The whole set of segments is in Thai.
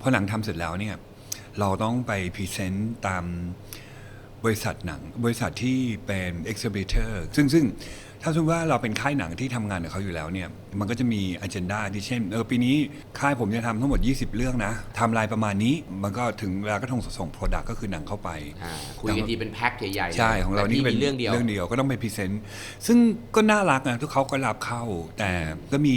พอหนังทำเสร็จแล้วเนี่ยเราต้องไปพรีเซนต์ตามบริษัทหนัง บริษัทที่เป็น exhibitor ซึ่งซึ่งถ้าสมมติว่าเราเป็นค่ายหนังที่ทำงานกับเขาอยู่แล้วเนี่ย มันก็จะมีอ g e n d a ที่เช่น เออปีนี้ค่ายผมจะทำทั้งหมด 20 เรื่องนะทำลายประมาณนี้ มันก็ถึงเวลาก็ต้องส่ง Product ก็คือหนังเข้าไปอ่าคุยกันทีเป็นแพ็คใหญ่ๆ ใช่ ของเรานี่แต่เป็นมีเรื่องเดียวเรื่องเดียวก็ต้องไปพรีเซนต์ ซึ่งก็น่ารักนะทุกเขาก็รับเข้า แต่ก็มี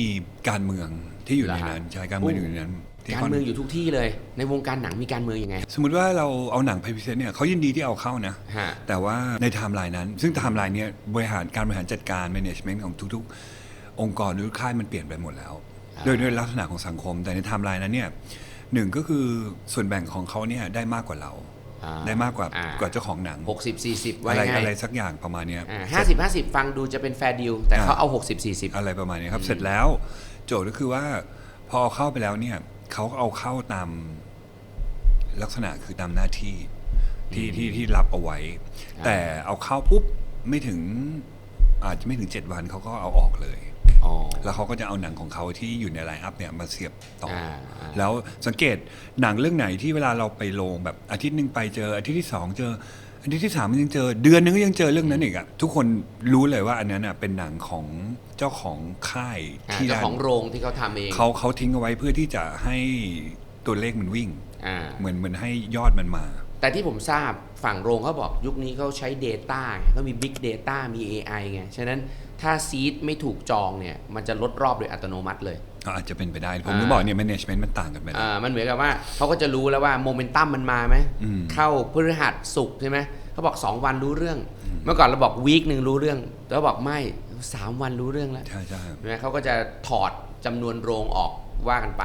การเมืองที่อยู่ในนั้น ใช่ การเมืองอยู่ในนั้นที่ การค่นเมืองอยู่ทุกที่เลย ในวงการหนังมีการเมืองยังไง สมมุติว่าเราเอาหนังไปพรีเซนต์เนี่ยเขายินดีที่เอาเข้านะฮะแต่ว่าในไทม์ไลน์นั้น ซึ่งไทม์ไลน์เนี้ยบริหารการบริหารจัดการ management ของทุกๆ องค์กรหรือค่ายมันเปลี่ยนไปหมดแล้วอ่าโดยด้วยลักษณะของสังคม แต่ในไทม์ไลน์นั้นเนี่ยหนึ่งก็คือส่วนแบ่งของเขาเนี่ยได้มากกว่าเราอ่ได้มากกว่าอ่กว่าเจ้าของหนังหกสิบสี่สิบไว้อะไรให้อะไรสักอย่างประมาณเนี้ยห้าสิบห้าสิบฟังดูจะเป็นแฟร์ดิวแต่เขาเอาหกสิบสี่สิบอะไรประมาณนี้ครับเสร็จแล้วโจทย์ก็คือว่าพอเอาเข้าไปแล้วเนี่ย เขาก็เอาเข้าตามลักษณะคือตามหน้าที่ที่ที่ที่รับเอาไว้ แต่เอาเข้าปุ๊บไม่ถึงอาจจะไม่ถึงเจ็ดวันเขาก็เอาออกเลยอ๋อ แล้วเขาก็จะเอาหนังของเขาที่อยู่ในไลน์อัพเนี่ยมาเสียบต่ออาอ่าแล้วสังเกตหนังเรื่องไหนที่เวลาเราไปโรงแบบอาทิตย์หนึ่งไปเจออาทิตย์ที่สองเจออาทิตย์ที่สามมันยังเจอ เดือนนึงก็ยังเจอเรื่องนั้นอีกอะทุกคนรู้เลยว่าอันนั้นอะเป็นหนังของเจ้าของค่ายอ่าที่เจ้าของโรงที่เขาทำเองเขาเขาทิ้งเอาไว้เพื่อที่จะให้ตัวเลขมันวิ่งอ่าเหมือนเหมือนให้ยอดมันมา แต่ที่ผมทราบฝั่งโรงเขาบอกยุคนี้เขาใช้ Data ไงเขามี Big Data มี AI ไงฉะนั้น ถ้าซีดไม่ถูกจองเนี่ยมันจะลดรอบโดยอัตโนมัติเลยก็อาจจะเป็นไปได้ ผมอ่าก็บอกเนี่ย management มันต่างกันไปแล้วอ่ามันเหมือนกับว่าเขาก็จะรู้แล้วว่าโมเมนตัมมันมาไหมอืมเข้าพฤหัสสุกร์ใช่ไหมเขาบอก 2 วันรู้เรื่อง เมื่อก่อนเราบอกวีคหนึ่งรู้เรื่องแล้วบอกไม่ 3 วันรู้เรื่องแล้วใช่ใช่ใช่ไหมเขาก็จะถอดจำนวนโรงออกว่ากันไป